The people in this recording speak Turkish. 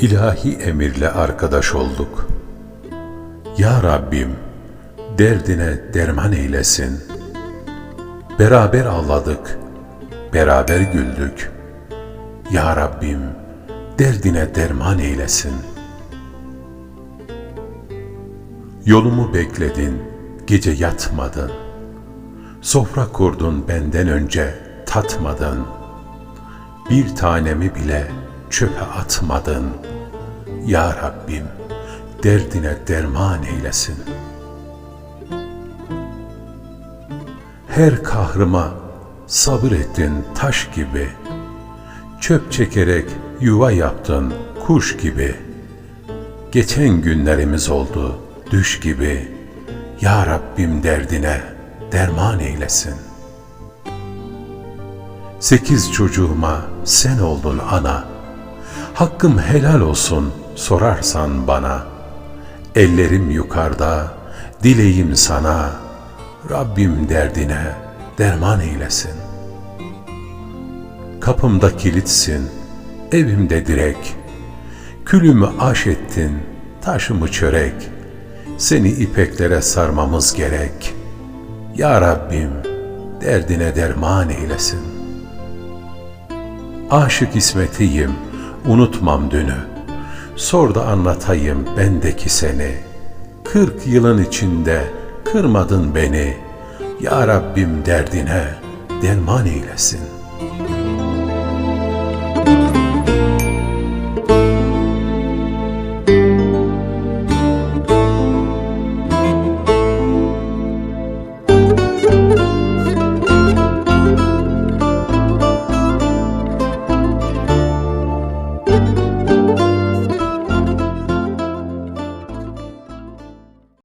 ilahi emirle arkadaş olduk. Ya Rabbim, derdine derman eylesin. Beraber ağladık, beraber güldük. Ya Rabbim, derdine derman eylesin. Yolumu bekledin, gece yatmadın. Sofra kurdun benden önce, tatmadın. Bir tanemi bile çöpe atmadın. Ya Rabbim, derdine derman eylesin. Her kahrıma sabır ettin taş gibi. Çöp çekerek yuva yaptın kuş gibi. Geçen günlerimiz oldu düş gibi. Ya Rabbim derdine derman eylesin. Sekiz çocuğuma sen oldun ana. Hakkım helal olsun sorarsan bana. Ellerim yukarıda, dileğim sana. Rabbim derdine derman eylesin. Kapımda kilitsin, evimde direk. Külümü aş ettin, taşımı çörek. Seni ipeklere sarmamız gerek. Ya Rabbim derdine derman eylesin. Aşık İsmet'iyim, unutmam dünü. Sor da anlatayım bendeki seni. Kırk yılın içinde kırmadın beni. Ya Rabbim derdine derman eylesin.''